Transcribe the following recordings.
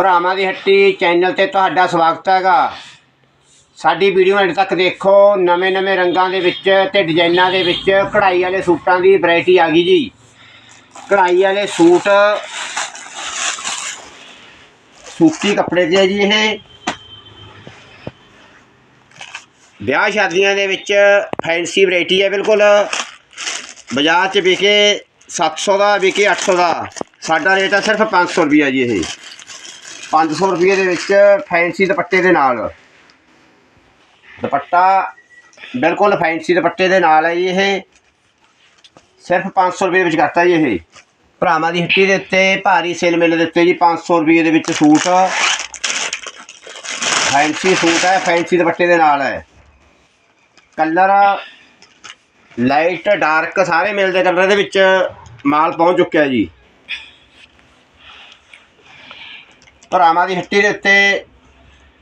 ਭਰਾਵਾਂ ਦੀ ਹੱਟੀ ਚੈਨਲ ਤੇ ਤੁਹਾਡਾ ਸਵਾਗਤ ਹੈਗਾ। ਸਾਡੀ ਵੀਡੀਓ ਅੰਤ ਤੱਕ ਦੇਖੋ ਨਵੇਂ-ਨਵੇਂ ਰੰਗਾਂ ਦੇ ਵਿੱਚ ਤੇ ਡਿਜ਼ਾਈਨਾਂ ਦੇ ਵਿੱਚ ਕਢਾਈ ਵਾਲੇ ਸੂਟਾਂ ਦੀ ਵੈਰਾਈਟੀ ਆ ਗਈ ਜੀ। ਕਢਾਈ ਵਾਲੇ ਸੂਟ ਸੂਤੀ ਕੱਪੜੇ ਦੇ ਆ ਜੀ ਇਹ। ਵਿਆਹ ਸ਼ਾਦੀਆਂ ਦੇ ਵਿੱਚ ਫੈਂਸੀ ਵੈਰਾਈਟੀ ਹੈ ਬਿਲਕੁਲ। ਬਾਜ਼ਾਰ 'ਚ ਵਿਕੇ 700 ਦਾ, ਵਿਕੇ 800 ਦਾ। ਸਾਡਾ ਰੇਟ ਹੈ ਸਿਰਫ 500 ਰੁਪਈਆ ਜੀ ਇਹ। 500 ਰੁਪਏ ਦੇ ਵਿੱਚ ਫੈਂਸੀ ਦੁਪੱਟੇ ਦੇ ਨਾਲ। ਦੁਪੱਟਾ ਬਿਲਕੁਲ ਫੈਂਸੀ ਦੁਪੱਟੇ ਦੇ ਨਾਲ ਹੈ ਜੀ ਇਹ। ਸਿਰਫ 500 ਰੁਪਏ ਵਿੱਚ ਕਰਤਾ ਜੀ ਇਹ। ਭਰਾਵਾਂ ਦੀ ਹੱਟੀ ਦੇ ਉੱਤੇ ਭਾਰੀ ਸੇਲ ਮੇਲੇ ਦੇ ਉੱਤੇ ਜੀ 500 ਰੁਪਏ ਦੇ ਵਿੱਚ ਸੂਟ। ਫੈਂਸੀ ਸੂਟ ਹੈ ਫੈਂਸੀ ਦੁਪੱਟੇ ਦੇ ਨਾਲ ਹੈ। ਕਲਰ ਲਾਈਟ ਡਾਰਕ ਸਾਰੇ ਮਿਲਦੇ ਕਲਰ ਦੇ ਵਿੱਚ ਮਾਲ ਪਹੁੰਚ ਚੁੱਕਿਆ ਜੀ। ਭਰਾਵਾਂ ਦੀ ਹੱਟੀ ਦੇ ਉੱਤੇ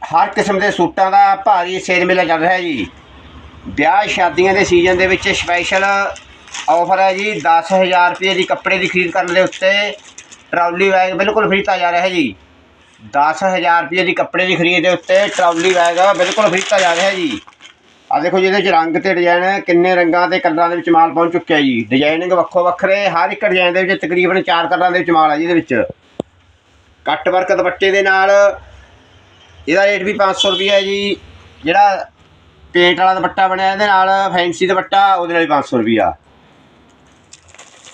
ਹਰ ਕਿਸਮ ਦੇ ਸੂਟਾਂ ਦਾ ਭਾਰੀ ਸੇਲ ਮੇਲਾ ਚੱਲ ਰਿਹਾ ਜੀ। ਵਿਆਹ ਸ਼ਾਦੀਆਂ ਦੇ ਸੀਜ਼ਨ ਦੇ ਵਿੱਚ ਸਪੈਸ਼ਲ ਆਫਰ ਹੈ ਜੀ। 10000 ਰੁਪਏ ਦੀ ਕੱਪੜੇ ਦੀ ਖਰੀਦ ਕਰਨ ਦੇ ਉੱਤੇ ਟਰਾਲੀ ਬੈਗ ਬਿਲਕੁਲ ਫ੍ਰੀ ਦਿੱਤਾ ਜਾ ਰਿਹਾ ਹੈ ਜੀ। 10000 ਰੁਪਏ ਦੀ ਕੱਪੜੇ ਦੀ ਖਰੀਦ ਦੇ ਉੱਤੇ ਟਰਾਲੀ ਬੈਗ ਬਿਲਕੁਲ ਫ੍ਰੀ ਦਿੱਤਾ ਜਾ ਰਿਹਾ ਹੈ ਜੀ। ਆ ਦੇਖੋ ਜਿਹਦੇ ਚ ਰੰਗ ਤੇ ਡਿਜ਼ਾਈਨ ਕਿੰਨੇ ਰੰਗਾਂ ਤੇ ਕਲਰਾਂ ਦੇ ਵਿੱਚ ਮਾਲ ਪਹੁੰਚ ਚੁੱਕਿਆ ਜੀ। ਡਿਜ਼ਾਈਨਿੰਗ ਵੱਖੋ ਵੱਖਰੇ ਹਰ ਇੱਕ ਡਿਜ਼ਾਈਨ ਦੇ ਵਿੱਚ ਤਕਰੀਬਨ 4 ਕਲਰਾਂ ਦੇ ਵਿੱਚ ਮਾਲ ਹੈ ਜੀ ਇਹਦੇ ਵਿੱਚ। ਕੱਟ ਵਰਕ ਦੁਪੱਟੇ ਦੇ ਨਾਲ। ਇਹਦਾ ਰੇਟ ਵੀ 500 ਰੁਪਏ ਹੈ ਜੀ। ਜਿਹੜਾ ਪੇਂਟ ਵਾਲਾ ਦੁਪੱਟਾ ਬਣਿਆ ਇਹਦੇ ਨਾਲ ਫੈਂਸੀ ਦੁਪੱਟਾ, ਉਹਦੇ ਨਾਲ ਵੀ 500 ਰੁਪਿਆ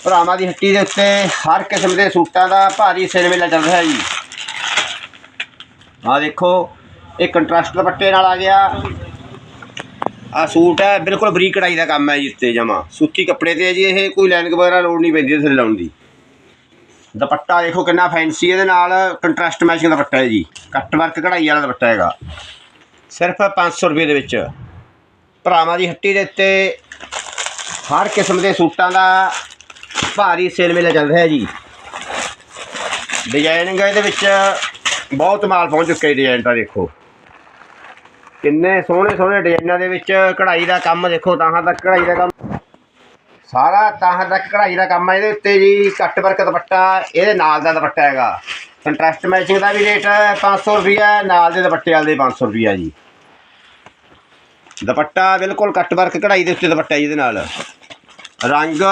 ਭਰਾਵਾਂ ਦੀ ਹੱਟੀ ਦੇ ਉੱਤੇ ਹਰ ਕਿਸਮ ਦੇ ਸੂਟਾਂ ਦਾ ਭਾਰੀ ਸੇਲ ਮੇਲਾ ਚੱਲ ਰਿਹਾ ਜੀ। ਆਹ ਦੇਖੋ, ਇਹ ਕੰਟਰਾਸਟ ਦੁਪੱਟੇ ਨਾਲ ਆ ਗਿਆ। ਆ ਸੂਟ ਹੈ, ਬਿਲਕੁਲ ਬਰੀਕ ਕਢਾਈ ਦਾ ਕੰਮ ਹੈ ਜੀ ਉੱਤੇ ਜਮਾ। ਸੂਤੀ ਕੱਪੜੇ ਤੇ ਹੈ ਜੀ, ਇਹ ਕੋਈ ਲਾਈਨਿੰਗ ਵਗੈਰਾ ਲੋੜ ਨਹੀਂ ਪੈਂਦੀ ਥੱਲੇ ਲਾਉਣ ਦੀ। ਦੁਪੱਟਾ ਦੇਖੋ ਕਿੰਨਾ ਫੈਂਸੀ ਇਹਦੇ ਨਾਲ ਕੰਟਰਾਸਟ ਮੈਚਿੰਗ ਦੁਪੱਟਾ ਹੈ ਜੀ। ਕੱਟ ਵਰਕ ਕਢਾਈ ਵਾਲਾ ਦੁਪੱਟਾ ਹੈਗਾ। ਸਿਰਫ 500 ਰੁਪਏ ਦੇ ਵਿੱਚ। ਭਰਾਵਾਂ ਦੀ ਹੱਟੀ ਦੇ ਉੱਤੇ ਹਰ ਕਿਸਮ ਦੇ ਸੂਟਾਂ ਦਾ ਭਾਰੀ ਸੇਲ ਮੇਲਾ ਚੱਲ ਰਿਹਾ ਜੀ। ਡਿਜ਼ਾਈਨਿੰਗ ਇਹਦੇ ਵਿੱਚ ਬਹੁਤ ਮਾਲ ਪਹੁੰਚ ਚੁੱਕਿਆ ਹੈ ਡਿਜ਼ਾਈਨ ਤਾਂ ਦੇਖੋ। ਕਿੰਨੇ ਸੋਹਣੇ ਸੋਹਣੇ ਡਿਜ਼ਾਈਨਾਂ ਦੇ ਵਿੱਚ ਕਢਾਈ ਦਾ ਕੰਮ ਦੇਖੋ, ਤਾਂ ਹਾਂ ਤੱਕ ਕਢਾਈ ਦਾ ਕੰਮ ਸਾਰਾ ਤਾਹਾਂ ਤੱਕ ਕਢਾਈ ਦਾ ਕੰਮ ਹੈ ਇਹਦੇ ਉੱਤੇ ਜੀ ਕੱਟ ਵਰਕ ਦੁਪੱਟਾ, ਇਹਦੇ ਨਾਲ ਦਾ ਦੁਪੱਟਾ ਹੈਗਾ। ਕੰਟਰਾਸਟ ਮੈਚਿੰਗ ਦਾ ਵੀ ਰੇਟ ਹੈ 500 ਰੁਪਈਆ ਨਾਲ ਦੇ ਦੁਪੱਟੇ ਵਾਲੇ ਦੇ 500 ਰੁਪਈਆ ਜੀ। ਦੁਪੱਟਾ ਬਿਲਕੁਲ ਕੱਟ ਵਰਕ ਕਢਾਈ ਦੇ ਉੱਤੇ ਦੁਪੱਟਾ ਜੀ ਇਹਦੇ ਨਾਲ। ਰੰਗ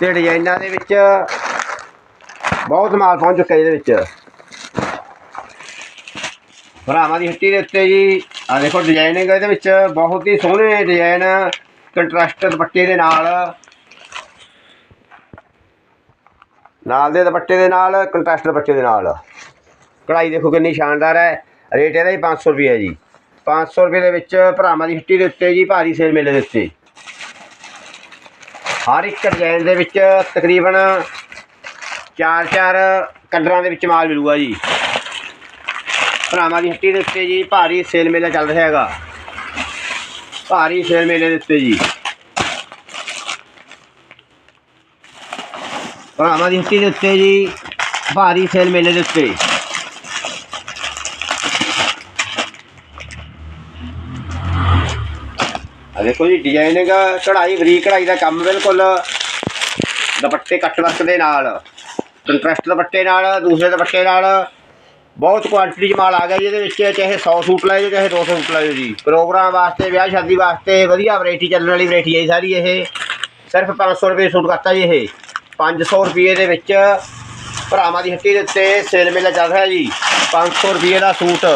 ਤੇ ਡਿਜ਼ਾਈਨਾਂ ਦੇ ਵਿੱਚ ਬਹੁਤ ਮਾਲ ਪਹੁੰਚ ਚੁੱਕਾ ਇਹਦੇ ਵਿੱਚ। ਭਰਾਵਾਂ ਦੀ ਹੱਟੀ ਦੇ ਉੱਤੇ ਜੀ ਆ ਦੇਖੋ ਡਿਜ਼ਾਈਨਿੰਗ ਇਹਦੇ ਵਿੱਚ, ਬਹੁਤ ਹੀ ਸੋਹਣੇ ਡਿਜ਼ਾਈਨ ਕੰਟਰਾਸਟ ਦੁਪੱਟੇ ਦੇ ਨਾਲ। ਨਾਲ ਦੇ ਦੁਪੱਟੇ ਦੇ ਨਾਲ, ਕੰਟਰਾਸਟ ਦੁਪੱਟੇ ਦੇ ਨਾਲ। ਕਢਾਈ ਦੇਖੋ ਕਿੰਨੀ ਸ਼ਾਨਦਾਰ ਹੈ। ਰੇਟ ਇਹਦਾ ਹੀ 500 ਰੁਪਏ ਹੈ ਜੀ। 500 ਰੁਪਏ ਦੇ ਵਿੱਚ ਭਰਾਵਾਂ ਦੀ ਹੱਟੀ ਦੇ ਉੱਤੇ ਜੀ, ਭਾਰੀ ਸੇਲ ਮੇਲੇ ਦੇ ਉੱਤੇ। ਹਰ ਇੱਕ ਡਿਜ਼ਾਈਨ ਦੇ ਵਿੱਚ ਤਕਰੀਬਨ 4-4 ਕਲਰਾਂ ਦੇ ਵਿੱਚ ਮਾਲ ਮਿਲੂਗਾ ਜੀ। ਭਰਾਵਾਂ ਦੀ ਹੱਟੀ ਦੇ ਉੱਤੇ ਜੀ, ਭਾਰੀ ਸੇਲ ਮੇਲਾ ਚੱਲ ਰਿਹਾ ਹੈਗਾ। ਭਾਰੀ ਸੇਲ ਮੇਲੇ ਦੇ ਉੱਤੇ ਜੀ। ਭਰਾਵਾਂ ਦੀ ਹੱਟੀ ਦੇ ਉੱਤੇ ਜੀ, ਭਾਰੀ ਸੇਲ ਮੇਲੇ ਦੇ ਉੱਤੇ। ਆ ਦੇਖੋ ਜੀ ਡਿਜ਼ਾਈਨਿੰਗ ਕਢਾਈ ਬਰੀਕ ਕਢਾਈ ਦਾ ਕੰਮ ਬਿਲਕੁਲ। ਦੁਪੱਟੇ ਕੱਟ ਵਰਕ ਦੇ ਨਾਲ ਕੰਟਰਾਸਟ ਦੁਪੱਟੇ ਨਾਲ, ਦੂਸਰੇ ਦੁਪੱਟੇ ਨਾਲ। ਬਹੁਤ ਕੁਆਂਟੀਟੀ 'ਚ ਮਾਲ ਆ ਗਿਆ ਜੀ, ਇਹਦੇ ਵਿੱਚ ਚਾਹੇ 100 ਸੂਟ ਲੈ ਜਾਓ ਚਾਹੇ 200 ਸੂਟ ਲੈ ਜਾਓ ਜੀ। ਪ੍ਰੋਗਰਾਮ ਵਾਸਤੇ, ਵਿਆਹ ਸ਼ਾਦੀ ਵਾਸਤੇ, ਵਧੀਆ ਵੈਰਾਈਟੀ ਚੱਲਣ ਵਾਲੀ ਵੈਰਾਈਟੀ ਹੈ ਜੀ ਸਾਰੀ ਇਹ। ਸਿਰਫ 500 ਰੁਪਏ ਸੂਟ ਕਰਤਾ ਜੀ ਇਹ। 500 ਰੁਪਏ ਦੇ ਵਿੱਚ ਭਰਾਵਾਂ ਦੀ ਹੱਟੀ ਦੇ ਉੱਤੇ ਸੇਲ ਮੇਲਾ ਚੱਲ ਰਿਹਾ ਜੀ। 500 ਰੁਪਏ ਦਾ ਸੂਟ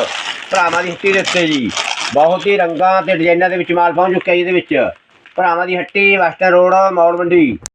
ਭਰਾਵਾਂ ਦੀ ਹੱਟੀ ਦੇ ਉੱਤੇ ਜੀ। ਬਹੁਤ ਹੀ ਰੰਗਾਂ ਤੇ ਡਿਜ਼ਾਈਨਾਂ ਦੇ ਵਿੱਚ ਮਾਲ ਪਹੁੰਚ ਚੁੱਕਿਆ ਜੀ ਇਹਦੇ ਵਿੱਚ। ਭਰਾਵਾਂ ਦੀ ਹੱਟੀ ਵੈਸਟਰਨ ਰੋਡ ਮੌੜ ਮੰਡੀ।